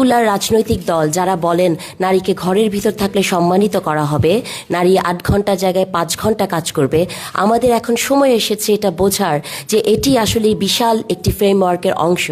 Particular রাজনৈতিক দল যারা বলেন নারীকে ঘরের ভিতর থাকলে সম্মানিত করা হবে, নারী আট ঘণ্টা জায়গায় পাঁচ ঘণ্টা কাজ করবে। আমাদের এখন সময় এসেছে এটা বোঝার যে এটি আসলে বিশাল একটি ফ্রেমওয়ার্কের অংশ,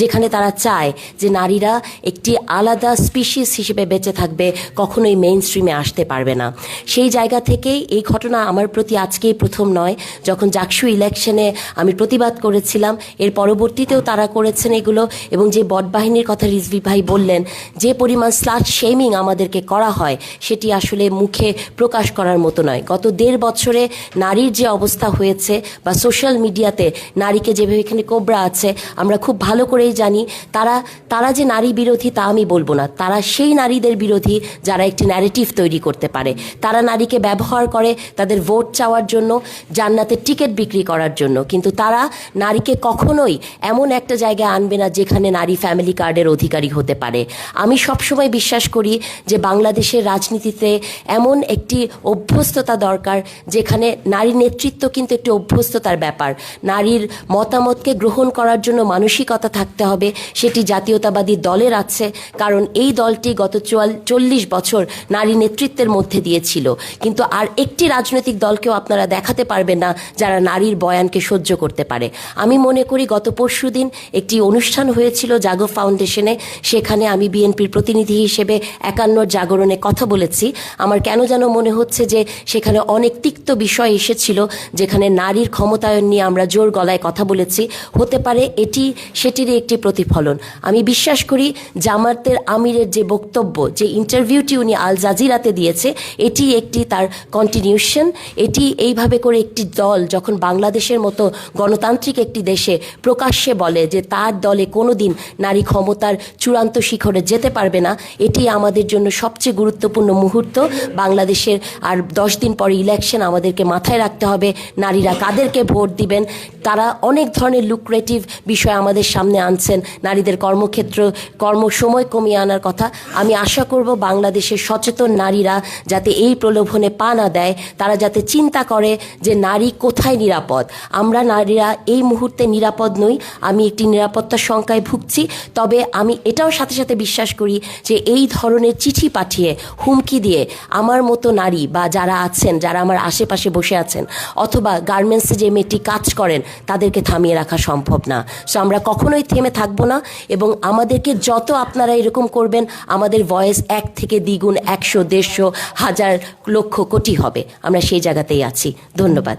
যেখানে তারা চায় যে নারীরা একটি আলাদা স্পিসিস হিসেবে বেঁচে থাকবে, কখনোই মেইন স্ট্রিমে আসতে পারবে না। সেই জায়গা থেকেই এই ঘটনা আমার প্রতি আজকেই প্রথম নয়। যখন জাকসু ইলেকশনে আমি প্রতিবাদ করেছিলাম, এর পরবর্তীতেও তারা করেছেন এগুলো এবং যে বট বাহিনীর কথা রিজভি ভাই বললেন, যে পরিমাণ স্লাট শেমিং আমাদেরকে করা হয়, সেটি আসলে মুখে প্রকাশ করার মতো নয়। গত দেড় বছরে নারীর যে অবস্থা হয়েছে বা সোশ্যাল মিডিয়াতে নারীকে যেভাবে এখানে কোবরা আছে, আমরা খুব ভালো করেই জানি, তারা তারা যে নারী বিরোধী তা আমি বলব না। তারা সেই নারীদের বিরোধী যারা একটি ন্যারেটিভ তৈরি করতে পারে। তারা নারীকে ব্যবহার করে তাদের ভোট চাওয়ার জন্য, জান্নাতের টিকিট বিক্রি করার জন্য। কিন্তু তারা নারীকে কখনোই এমন একটা জায়গায় আনবে না যেখানে নারী ফ্যামিলি কার্ডের অধিকারী হতে পারে। আমি সবসময় বিশ্বাস করি যে বাংলাদেশের রাজনীতিতে এমন একটি অভ্যস্ততা দরকার, যেখানে নারী নেতৃত্ব কিন্তু একটি অভ্যস্ততার ব্যাপার। নারীর মতামতকে গ্রহণ করার জন্য মানসিকতা থাকতে হবে, সেটি জাতীয়তাবাদী দলের আছে, কারণ এই দলটি গত চুয়াল- চল্লিশ বছর নারী নেতৃত্বের মধ্যে দিয়েছিল। কিন্তু আর একটি রাজনৈতিক দলকেও আপনারা দেখাতে পারবেন না, যারা নারীর বয়ানকে সহ্য করতে পারে। আমি মনে করি গত পরশুদিন একটি অনুষ্ঠান হয়েছিল জাগো ফাউন্ডেশনে সেখানে আমি বিএনপির প্রতিনিধি হিসেবে একান্নর জাগরণে কথা বলেছি। আমার কেন যেন মনে হচ্ছে যে সেখানে অনেক তিক্ত বিষয় এসেছিল, যেখানে নারীর ক্ষমতায়ন নিয়ে আমরা জোর গলায় কথা বলেছি। হতে পারে এটি, সেটিরই একটি প্রতিফলন। আমি বিশ্বাস করি জামাতের আমিরের যে বক্তব্য, যে ইন্টারভিউটি উনি আল জাজিরাতে দিয়েছে, এটি একটি তার কন্টিনিউশন এটি এইভাবে করে একটি দল যখন বাংলাদেশের মতো গণতান্ত্রিক একটি দেশে প্রকাশ্যে বলে যে তার দলে কোনোদিন নারী ক্ষমতার চূড়ান্ত শিখরে যেতে পারবে না এটি আমাদের জন্য সবচেয়ে গুরুত্বপূর্ণ মুহূর্ত। বাংলাদেশের আর দশ দিন পরে ইলেকশন আমাদেরকে মাথায় রাখতে হবে, নারীরা কাদেরকে ভোট দিবেন? তারা অনেক ধরনের লুক্রেটিভ বিষয় আমাদের সামনে আনছেন, নারীদের কর্মক্ষেত্র কর্ম সময় কমিয়ে আনার কথা। আমি আশা করব বাংলাদেশের সচেতন নারীরা যাতে এই প্রলোভনে পা না দেয়, তারা যাতে চিন্তা করে যে নারী কোথায় নিরাপদ। আমরা নারীরা এই মুহূর্তে নিরাপদ নই, আমি একটি নিরাপত্তার সংখ্যায় ভুগছি, তবে আমি এটাও সাথে সাথে বিশ্বাস করি যে এই ধরনের চিঠি পাঠিয়ে হুমকি দিয়ে আমার মতো নারী বা যারা আছেন, যারা আমার আশেপাশে বসে আছেন, অথবা গার্মেন্টসে যে মেয়েটি কাজ করেন, তাদেরকে থামিয়ে রাখা সম্ভব না। সো আমরা কখনোই থেমে থাকব না এবং আমাদেরকে যত আপনারা এরকম করবেন, আমাদের ভয়েস এক থেকে দ্বিগুণ একশো, দেড়শো, হাজার, লক্ষ কোটি হবে। আমরা সেই জায়গাতেই আছি। ধন্যবাদ।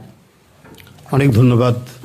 অনেক ধন্যবাদ।